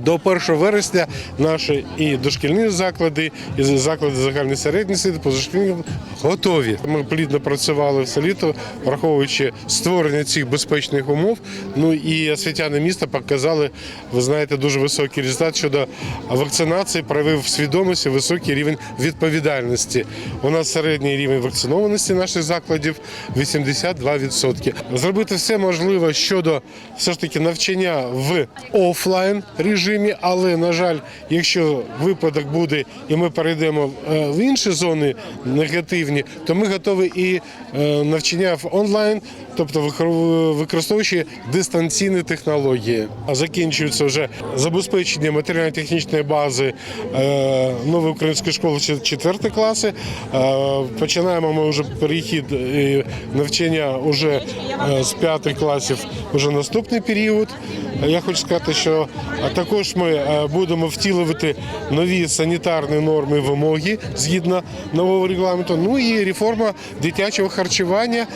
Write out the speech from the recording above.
До 1 вересня наші і дошкільні заклади, і заклади загальної середньої освіти, позашкільні готові. Ми плідно працювали все літо, враховуючи створення цих безпечних умов. Ну і освітяни міста показали, ви знаєте, дуже високий результат щодо вакцинації, проявив свідомості, високий рівень відповідальності. У нас середній рівень вакцинованості наших закладів 82%. Зробити все можливе щодо все ж таки навчання в офлайн режимі, але на жаль, якщо випадок буде і ми перейдемо е, в інші зони негативні, то ми готові і е, навчання в онлайн, тобто викор- використовуючи дистанційні технології. А Закінчується вже забезпечення матеріально-технічної бази е, нової української школи 4 класи. Починаємо ми вже перехід навчання вже з 5 класів вже наступний період. Я хочу сказати, що також ми будемо втілювати нові санітарні норми вимоги згідно нового регламенту. Ну і реформа дитячого харчування.